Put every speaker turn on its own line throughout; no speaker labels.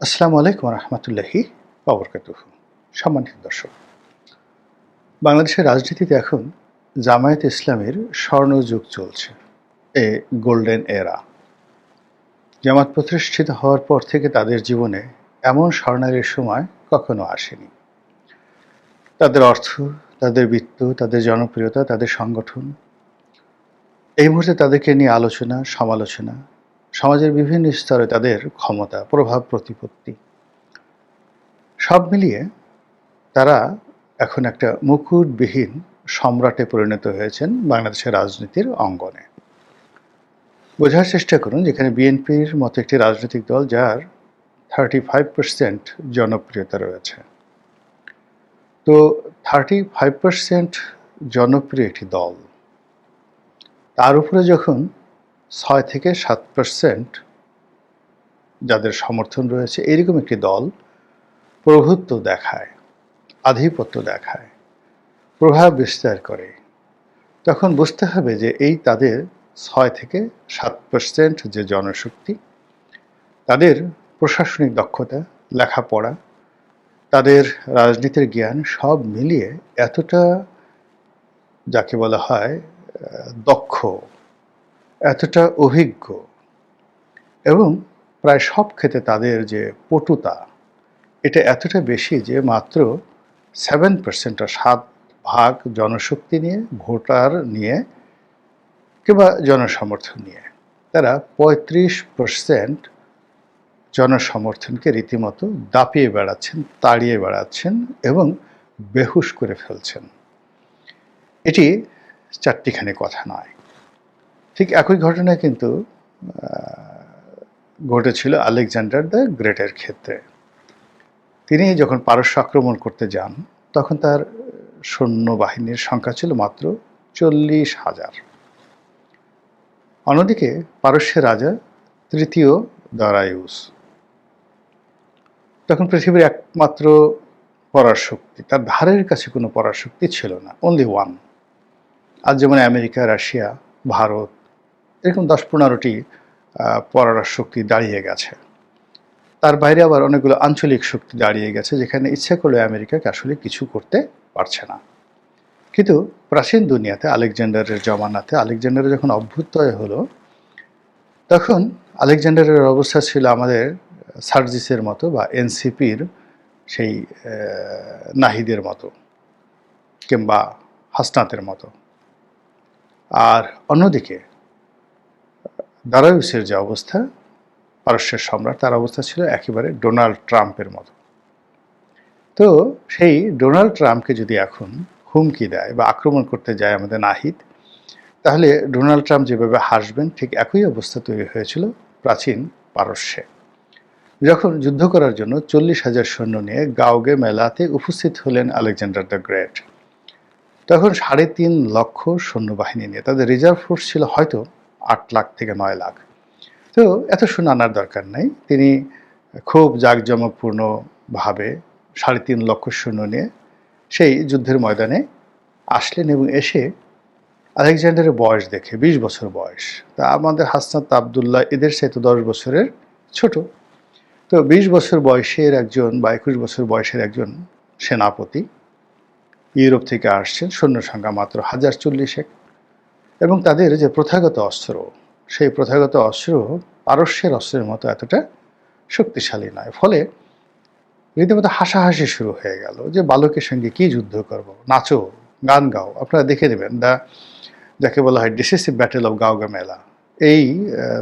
আসসালামু আলাইকুম রহমতুল্লাহি অবরকাতুহ সম্মানিত দর্শক, বাংলাদেশের রাজনীতিতে এখন জামায়াত ইসলামের স্বর্ণযুগ চলছে, এ গোল্ডেন এরা। জামাত প্রতিষ্ঠিত হওয়ার পর থেকে তাদের জীবনে এমন স্বর্ণালীর সময় কখনো আসেনি। তাদের অর্থ, তাদের বৃত্ত, তাদের জনপ্রিয়তা, তাদের সংগঠন, এই মুহূর্তে তাদেরকে নিয়ে আলোচনা, সমালোচনা সমাজের বিভিন্ন স্তরে তাদের ক্ষমতা, প্রভাব, প্রতিপত্তি। সব মিলিয়ে তারা এখন একটা মুকুটবিহীন সম্রাটে পরিণত হয়েছেন বাংলাদেশের রাজনীতির অঙ্গনে। বোঝার চেষ্টা করুন যেখানে বিএনপির মতো একটি রাজনৈতিক দল যার থার্টি ফাইভ পার্সেন্ট জনপ্রিয়তা রয়েছে। তো থার্টি ফাইভ পার্সেন্ট জনপ্রিয় একটি দল, তার উপরে যখন ছয় থেকে সাত পার্সেন্ট যাদের সমর্থন রয়েছে, এরকম একটি দল প্রভুত্ব দেখায়, আধিপত্য দেখায়, প্রভাব বিস্তার করে। তখন বুঝতে হবে যে এই তাদের ছয় থেকে সাত পার্সেন্ট যে জনশক্তি, তাদের প্রশাসনিক দক্ষতা, লেখাপড়া, তাদের রাজনীতির জ্ঞান সব মিলিয়ে এতটা, যাকে বলা হয় দক্ষ এতটা অভিজ্ঞ এবং প্রায় সব ক্ষেত্রে তাদের যে পটুতা, এটা এতটা বেশি যে মাত্র সেভেন পার্সেন্ট সাত ভাগ জনশক্তি নিয়ে, ভোটার নিয়ে কিংবা জনসমর্থন নিয়ে। তারা পঁয়ত্রিশ পার্সেন্ট জনসমর্থনকে রীতিমতো দাপিয়ে বেড়াচ্ছেন, তাড়িয়ে বেড়াচ্ছেন এবং বেহুশ করে ফেলছেন। এটি চারটিখানি কথা নয়। ঠিক একই ঘটনা কিন্তু ঘটেছিল আলেকজান্ডার দ্য গ্রেটের ক্ষেত্রে। তিনি যখন পারস্য আক্রমণ করতে যান, তখন তার সৈন্যবাহিনীর সংখ্যা ছিল মাত্র চল্লিশ হাজার। অন্যদিকে পারস্যের রাজা তৃতীয় দারায়ুস। তখন পৃথিবীর একমাত্র পরাশক্তি, তার ধারের কাছে কোনো পরাশক্তি ছিল না অনলি ওয়ান আজ যেমন আমেরিকা, রাশিয়া, ভারত এরকম দশ পনেরোটি পরার শক্তি দাঁড়িয়ে গেছে। তার বাইরে আবার অনেকগুলো আঞ্চলিক শক্তি দাঁড়িয়ে গেছে, যেখানে ইচ্ছা করলে আমেরিকাকে আসলে কিছু করতে পারছে না। কিন্তু প্রাচীন দুনিয়াতে আলেকজান্ডারের জমানাতে আলেকজান্ডারের যখন অভ্যুত্তয় হলো, তখন আলেকজান্ডারের অবস্থা ছিল আমাদের সার্জিসের মতো বা এনসিপির সেই নাহিদের মতো কিংবা হাসনাতের মতো। আর অন্যদিকে দারায়ুসের যে অবস্থা, পারস্যের সম্রাট, তার অবস্থা ছিল একেবারে ডোনাল্ড ট্রাম্পের মতো। তো সেই ডোনাল্ড ট্রাম্পকে যদি এখন হুমকি দেয় বা আক্রমণ করতে যায় আমাদের নাহিদ, তাহলে ডোনাল্ড ট্রাম্প যেভাবে হাসবেন, ঠিক একই অবস্থা তৈরি হয়েছিল প্রাচীন পারস্যে। যখন যুদ্ধ করার জন্য চল্লিশ হাজার সৈন্য নিয়ে গাওগে মেলাতে উপস্থিত হলেন আলেকজান্ডার দ্য গ্রেট, তখন সাড়ে তিন লক্ষ সৈন্যবাহিনী নিয়ে তাদের রিজার্ভ ফোর্স ছিল হয়তো আট লাখ থেকে নয় লাখ। তো এত শুনে আনার দরকার নেই। তিনি খুব জাঁকজমকপূর্ণভাবে সাড়ে তিন লক্ষ সৈন্য নিয়ে সেই যুদ্ধের ময়দানে আসলেন এবং এসে আলেকজান্ডারের বয়স দেখে ২০ বছর বয়স। তা আমাদের হাসনাত আবদুল্লাহ এদের সাথে দশ বছরের ছোট। তো ২০ বছর বয়সের একজন বা একুশ বছর বয়সের একজন সেনাপতি ইউরোপ থেকে আসছেন। সৈন্য সংখ্যা মাত্র হাজার চল্লিশেক এবং তাদের যে প্রথাগত অস্ত্র, সেই প্রথাগত অস্ত্র পারস্যের অস্ত্রের মতো এতটা শক্তিশালী নয়। ফলে রীতিমতো হাসাহাসি শুরু হয়ে গেল যে বালকের সঙ্গে কি যুদ্ধ করব? নাচো, গান গাও। আপনারা দেখে নেবেন দা, যাকে বলা হয় ডিসিসিভ ব্যাটেল অফ গাওগা মেলা। এই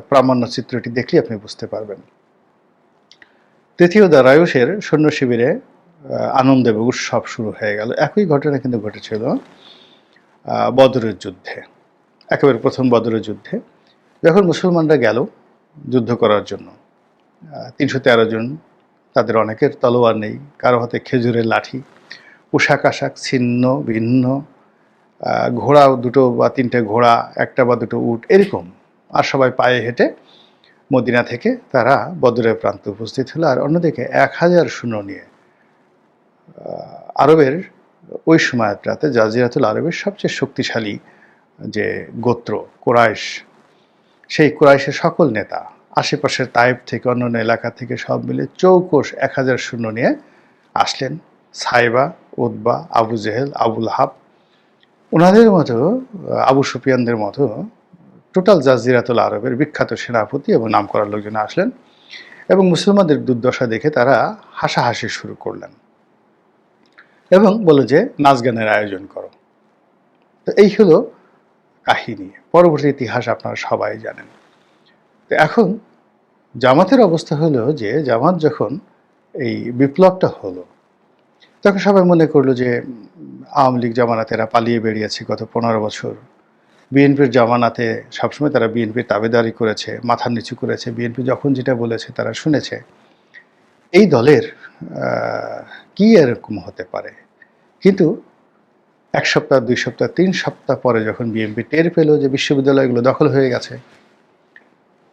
প্রামাণ্য চিত্রটি দেখলে আপনি বুঝতে পারবেন। তৃতীয় রায়ুসের সৈন্য শিবিরে আনন্দ এবং উৎসব শুরু হয়ে গেল। একই ঘটনা কিন্তু ঘটেছিল বদরের যুদ্ধে। একেবারে প্রথম বদরের যুদ্ধে। যখন মুসলমানরা গেল যুদ্ধ করার জন্য তিনশো তেরো জন, তাদের অনেকের তলোয়ার নেই, কারও হাতে খেজুরের লাঠি, পোশাক আশাক ছিন্ন, ভিন্ন ঘোড়া দুটো বা তিনটে ঘোড়া, একটা বা দুটো উট, এরকম। আর সবাই পায়ে হেঁটে মদিনা থেকে তারা বদরের প্রান্তে উপস্থিত হলো। আর অন্যদিকে এক হাজার শূন্য নিয়ে আরবের ওই সময়টাতে জাজিরাতুল আরবের সবচেয়ে শক্তিশালী যে গোত্র কোরাইশ, সেই কোরাইশের সকল নেতা, আশেপাশের তাইব থেকে অন্যান্য এলাকা থেকে সব মিলে চৌকোষ এক হাজার শূন্য নিয়ে আসলেন। সাইবা উদ্বা আবু জেহেল আবুল হাব ওনাদের মতো, আবু সুফিয়ানদের মতো টোটাল জাজিরাতুল আরবের বিখ্যাত সেনাপতি এবং নাম করার লোকজন আসলেন এবং মুসলমানদের দুর্দশা দেখে তারা হাসাহাসি শুরু করলেন এবং বলল যে, নাচ গানের আয়োজন করো। তো এই হলো কাহিনী। পরবর্তী ইতিহাস আপনারা সবাই জানেন। তো এখন জামাতের অবস্থা হলো যে, জামাত যখন এই বিপ্লবটা হলো, তখন সবাই মনে করল যে, আওয়ামী লীগ জামানাতে এরা পালিয়ে বেরিয়েছে গত পনেরো বছর। বিএনপির জামানাতে সবসময় তারা বিএনপির তাবেদারি করেছে, মাথা নিচু করেছে। বিএনপি যখন যেটা বলেছে তারা শুনেছে। এই দলের কি এরকম হতে পারে? কিন্তু এক সপ্তাহ, দুই সপ্তাহ, তিন সপ্তাহ পরে যখন বিএনপি টের পেল যে বিশ্ববিদ্যালয়গুলো দখল হয়ে গেছে,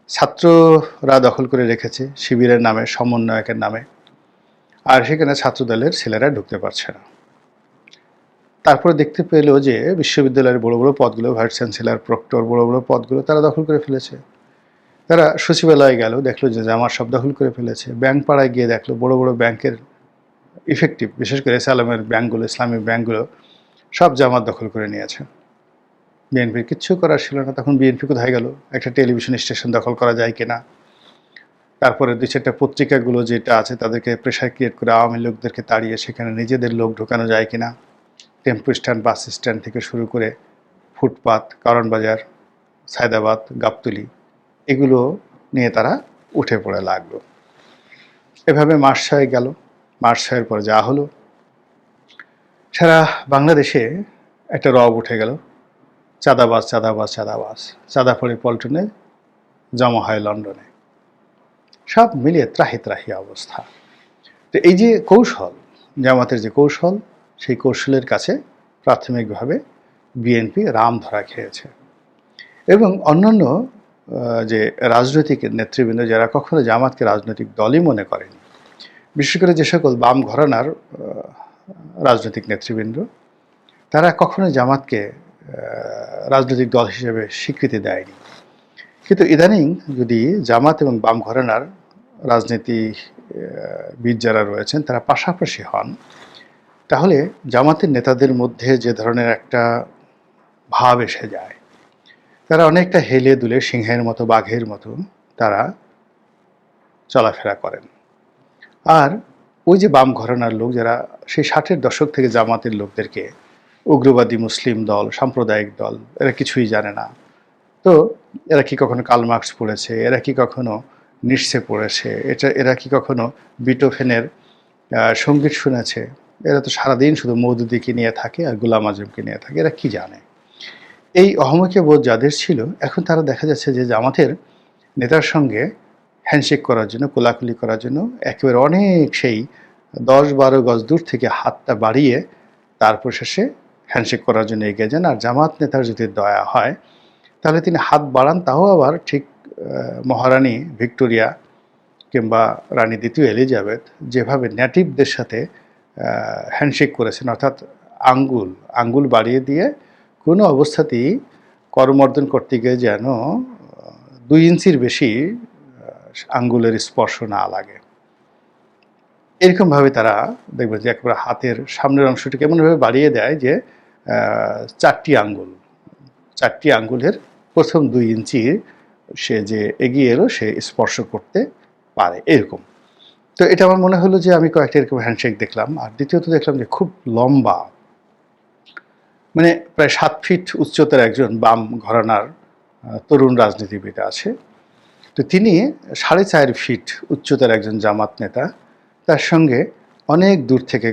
ছাত্ররা দখল করে রেখেছে শিবিরের নামে, সমন্বয়কের নামে, আর সেখানে ছাত্রদলের ছেলেরা ঢুকতে পারছে না। তারপরে দেখতে পেল যে বিশ্ববিদ্যালয়ের বড় বড় পদগুলো, ভাইস চ্যান্সেলর, প্রক্টর, বড় বড় পদগুলো তারা দখল করে ফেলেছে। তারা সচিবালয়ে গেল, দেখল যে জামার সব দখল করে ফেলেছে। ব্যাংক পাড়ায় গিয়ে দেখল বড় বড় ব্যাংকের ইফেক্টিভ বিশেষ করে সালামের ব্যাংকগুলো ইসলামিক ব্যাংকগুলো সব জামাত দখল করে নিয়েছে। বিএনপির কিচ্ছু করার ছিল না। তখন বিএনপি কোথায় গেল? একটা টেলিভিশন স্টেশন দখল করা যায় কিনা? তারপরে দুই চারটা পত্রিকাগুলো যেটা আছে তাদেরকে প্রেশার ক্রিয়েট করে আওয়ামী লোকদেরকে তাড়িয়ে সেখানে নিজেদের লোক ঢোকানো যায় কিনা? টেম্পো স্ট্যান্ড, বাস স্ট্যান্ড থেকে শুরু করে ফুটপাত, কারণ বাজার, সায়দাবাদ, গাবতুলি, এগুলো নিয়ে তারা উঠে পড়ে লাগল। এভাবে মাস ছয় গেল। মাস ছয়ের পরে যা হলো সারা বাংলাদেশে একটা রব উঠে গেল। চাঁদাবাস চাঁদাবাস চাঁদাবাস চাঁদা পড়ে পল্টনে, জমা হয় লন্ডনে। সব মিলিয়ে ত্রাহি ত্রাহি অবস্থা। তো এই যে কৌশল, জামাতের যে কৌশল, সেই কৌশলের কাছে প্রাথমিকভাবে বিএনপি রাম ধরা খেয়েছে। এবং অন্যান্য যে রাজনৈতিক নেতৃবৃন্দ যারা কখনো জামাতকে রাজনৈতিক দলই মনে করেন, বিশেষ করে যে সকল বাম ঘরানার রাজনৈতিক নেতৃবৃন্দ, তারা কখনো জামাতকে রাজনৈতিক দল হিসেবে স্বীকৃতি দেয়নি। কিন্তু ইদানিং যদি জামাত এবং বাম ঘরানার রাজনীতিবিদ যারা রয়েছেন, তারা পাশাপাশি হন, তাহলে জামাতের নেতাদের মধ্যে যে ধরনের একটা ভাব এসে যায়। তারা অনেকটা হেলে দুলে সিংহের মতো, বাঘের মতো তারা চলাফেরা করেন। আর ওই যে বাম ঘরানার লোক যারা, সেই ষাটের দশক থেকে জামাতের লোকদেরকে, উগ্রবাদী মুসলিম দল, সাম্প্রদায়িক দল, এরা কিছুই জানে না। তো এরা কি কখনো কাল মার্কস পড়েছে? এরা কি কখনো নিঃসে পড়েছে? এটা, এরা কি কখনো বিটোফেনের সংগীত শুনেছে? এরা তো সারাদিন শুধু মৌদুদিকে নিয়ে থাকে আর গুলাম আজমকে নিয়ে থাকে। এরা কি জানে? এই অহমকে বোধ যাদের ছিল, এখন তারা দেখা যাচ্ছে যে জামাতের নেতার সঙ্গে হ্যান্ডশেক করার জন্য, কোলাকুলি করার জন্য একেবারে অনেক সেই দশ বারো গজ দূর থেকে হাতটা বাড়িয়ে তারপর শেষে হ্যান্ডশেক করার জন্য এগিয়ে যান। আর জামাত নেতার যদি দয়া হয়, তাহলে তিনি হাত বাড়ান, তাও আবার ঠিক মহারানী ভিক্টোরিয়া কিংবা রানী দ্বিতীয় এলিজাবেথ যেভাবে নেটিভদের সাথে হ্যান্ডশেক করেছেন, অর্থাৎ আঙ্গুল আঙ্গুল বাড়িয়ে দিয়ে কোনো অবস্থাতেই করমর্দন করতে গিয়ে যেন দুই ইঞ্চির বেশি আঙ্গুলের স্পর্শ না লাগে। এরকমভাবে তারা দেখবেন যে একেবারে হাতের সামনের অংশটিকে এমনভাবে বাড়িয়ে দেয় যে চারটি আঙ্গুল, চারটি আঙ্গুলের প্রথম দুই ইঞ্চি সে যে এগিয়ে এলো সে স্পর্শ করতে পারে, এরকম। তো এটা আমার মনে হলো যে আমি কয়েকটা এরকম হ্যান্ডশেক দেখলাম, আর দ্বিতীয়ত দেখলাম যে খুব লম্বা মানে প্রায় সাত ফিট উচ্চতার একজন বাম ঘরানার তরুণ রাজনীতিবিদ আছে। তো তিনি সাড়ে চার ফিট উচ্চতার একজন জামাত নেতা, তার সঙ্গে অনেক দূর থেকে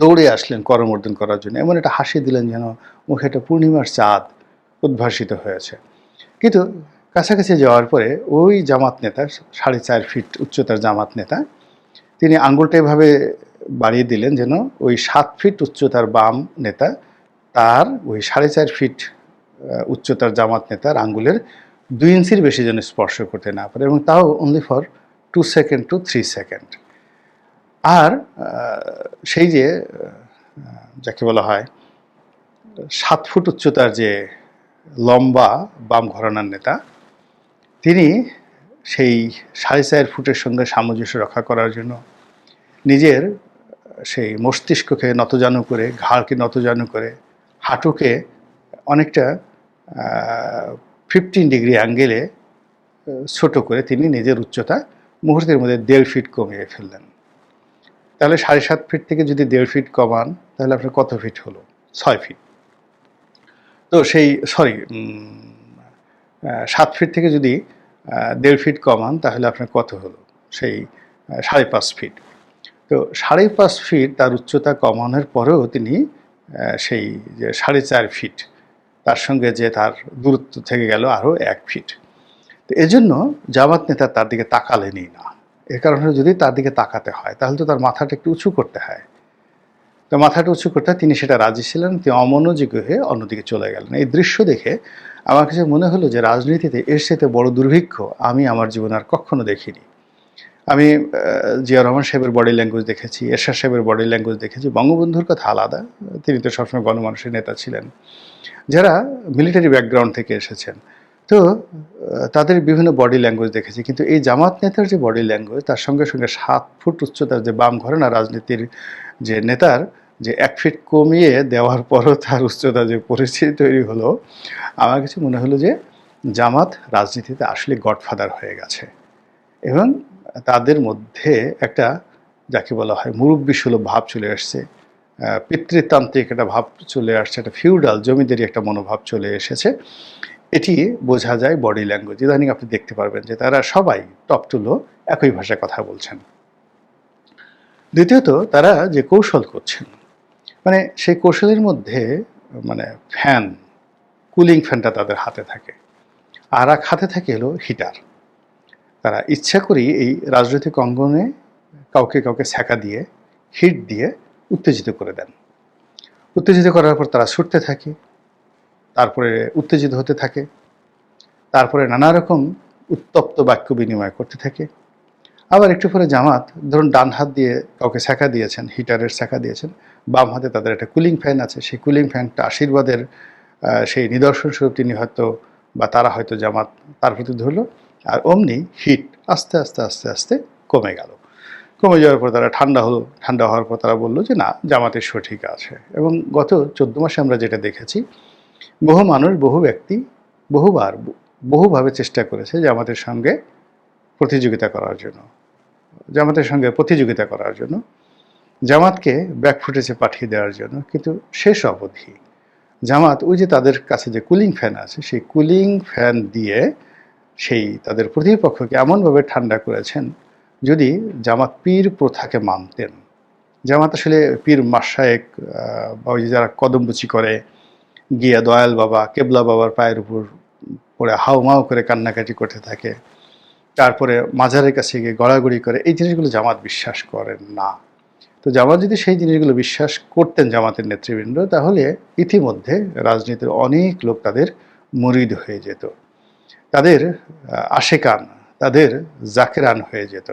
দৌড়ে আসলেন করমর্দন করার জন্য। এমন একটা হাসি দিলেন যেন মুখে একটা পূর্ণিমার চাঁদ উদ্ভাসিত হয়েছে। কিন্তু কাছাকাছি যাওয়ার পরে ওই জামাত নেতা সাড়ে চার ফিট উচ্চতার জামাত নেতা, তিনি আঙ্গুলটা এভাবে বাড়িয়ে দিলেন যেন ওই সাত ফিট উচ্চতার বাম নেতা তার ওই সাড়ে চার ফিট উচ্চতার জামাত নেতার আঙ্গুলের দুই ইঞ্চির বেশি যেন স্পর্শ করতে না পারে এবং তাও only for two second two three second আর সেই যে যাকে বলা হয়, সাত ফুট উচ্চতার যে লম্বা বাম ঘরানার নেতা, তিনি সেই সাড়ে চার ফুটের সঙ্গে সামঞ্জস্য রক্ষা করার জন্য নিজের, সেই মস্তিষ্ককে নতজানু করে, ঘাড়কে নতজানু করে, হাঁটুকে অনেকটা ফিফটিন ডিগ্রি অ্যাঙ্গেলে ছোট করে তিনি নিজের উচ্চতা মুহূর্তের মধ্যে দেড় ফিট কমিয়ে ফেললেন। তাহলে সাড়ে সাত ফিট থেকে যদি দেড় ফিট কমান, তাহলে আপনার কত ফিট হলো? ছয় ফিট তো সেই সরি সাত ফিট থেকে যদি দেড় ফিট কমান, তাহলে আপনার কত হলো? সেই সাড়ে পাঁচ ফিট তো সাড়ে পাঁচ ফিট তার উচ্চতা কমানোর পরেও তিনি সেই যে সাড়ে চার ফিট তার সঙ্গে যে তার দূরত্ব থেকে গেল আরও এক ফিট তো এজন্য জামাত নেতা তার দিকে তাকালেনই না। এর কারণে যদি তার দিকে তাকাতে হয়, তাহলে তো তার মাথাটা একটু উঁচু করতে হয়। তো মাথাটা উঁচু করতে তিনি সেটা রাজি ছিলেন, তিনি অমনোযোগী হয়ে অন্যদিকে চলে গেলেন। এই দৃশ্য দেখে আমার কাছে মনে হলো যে রাজনীতিতে এর সাথে বড় দুর্ভিক্ষ আমি আমার জীবনে আর কখনো দেখিনি। আমি জিয়া রহমান সাহেবের বডি ল্যাঙ্গুয়েজ দেখেছি, এরশাদ সাহেবের বডি ল্যাঙ্গুয়েজ দেখেছি, বঙ্গবন্ধুর কথা আলাদা। তিনি তো সবসময় গণমানুষের নেতা ছিলেন। যারা মিলিটারি ব্যাকগ্রাউন্ড থেকে এসেছেন। তো তাদের বিভিন্ন বডি ল্যাঙ্গুয়েজ দেখেছি, কিন্তু এই জামাত নেতার যে বডি ল্যাঙ্গুয়েজ তার সঙ্গে সঙ্গে সাত ফুট উচ্চতার যে বাম ঘরানা রাজনীতির যে নেতার যে এক ফিট কমিয়ে দেওয়ার পরও তার উচ্চতা যে পরিস্থিতি তৈরি হলো, আমার কাছে মনে হলো যে জামাত রাজনীতিতে আসলে গডফাদার হয়ে গেছে। এবং তাদের মধ্যে একটা যাকে বলা হয় মুরব্বী সুলভ ভাব চলে আসছে পিতৃতান্ত্রিক একটা ভাব চলে আসছে, একটা ফিউডাল জমিদারি একটা মনোভাব চলে এসেছে। এটি বোঝা যায় বডি ল্যাঙ্গুয়েজ। ইদানিং আপনি দেখতে পারবেন যে তারা সবাই টপ টুলো একই ভাষায় কথা বলছেন। দ্বিতীয়ত, তারা যে কৌশল করছেন মানে সেই কৌশলের মধ্যে মানে ফ্যান, কুলিং ফ্যানটা তাদের হাতে থাকে। আর এক হাতে থাকে হলো হিটার। তারা ইচ্ছা করেই এই রাজনৈতিক অঙ্গনে কাউকে কাউকে ছ্যাঁকা দিয়ে, হিট দিয়ে উত্তেজিত করে দেন। উত্তেজিত করার পর তারা ছুটতে থাকে, তারপরে উত্তেজিত হতে থাকে, তারপরে নানা রকম উত্তপ্ত বাক্য বিনিময় করতে থাকে। আবার একটু পরে জামাত ধরুন ডান হাত দিয়ে কাউকে ছ্যাঁকা দিয়েছেন, হিটারের ছ্যাঁকা দিয়েছেন, বাম হাতে তাদের একটা কুলিং ফ্যান আছে, সেই কুলিং ফ্যানটা আশীর্বাদের সেই নিদর্শন স্বরূপ তিনি হয়তো বা তারা হয়তো জামাত তার প্রতি ধরলো, আর অমনি হিট আস্তে আস্তে আস্তে আস্তে কমে গেল। কমে যাওয়ার পর তারা ঠান্ডা হলো, ঠান্ডা হওয়ার পর তারা বলল যে, না জামাতের সঠিক আছে। এবং গত চোদ্দ মাসে আমরা যেটা দেখেছি, বহু মানুষ, বহু ব্যক্তি বহুবার বহুভাবে চেষ্টা করেছে জামাতের সঙ্গে প্রতিযোগিতা করার জন্য। জামাতের সঙ্গে প্রতিযোগিতা করার জন্য। জামাতকে ব্যাক ফুটেজে পাঠিয়ে দেওয়ার জন্য। কিন্তু শেষ অবধি জামাত, ওই যে তাদের কাছে যে কুলিং ফ্যান আছে, সেই কুলিং ফ্যান দিয়ে সেই তাদের প্রতিপক্ষকে এমনভাবে ঠান্ডা করেছেন যদি জামাত পীর প্রথাকে মানতেন, জামাত আসলে পীর মাসায়েক বা ওই যারা কদমবুচি করে, গিয়া দয়াল বাবা, কেবলা বাবার পায়ের উপর পড়ে হাউমাউ করে কান্নাকাটি করতে থাকে, তারপরে মাজারের কাছে গিয়ে গড়াগড়ি করে, এই জিনিসগুলো জামাত বিশ্বাস করেন না। তো জামাত যদি সেই জিনিসগুলো বিশ্বাস করতেন জামাতের নেতৃবৃন্দ, তাহলে ইতিমধ্যে রাজনীতির অনেক লোক তাদের মুরিদ হয়ে যেত। তাদের, আশেকান, তাদের জাকেরান হয়ে যেত।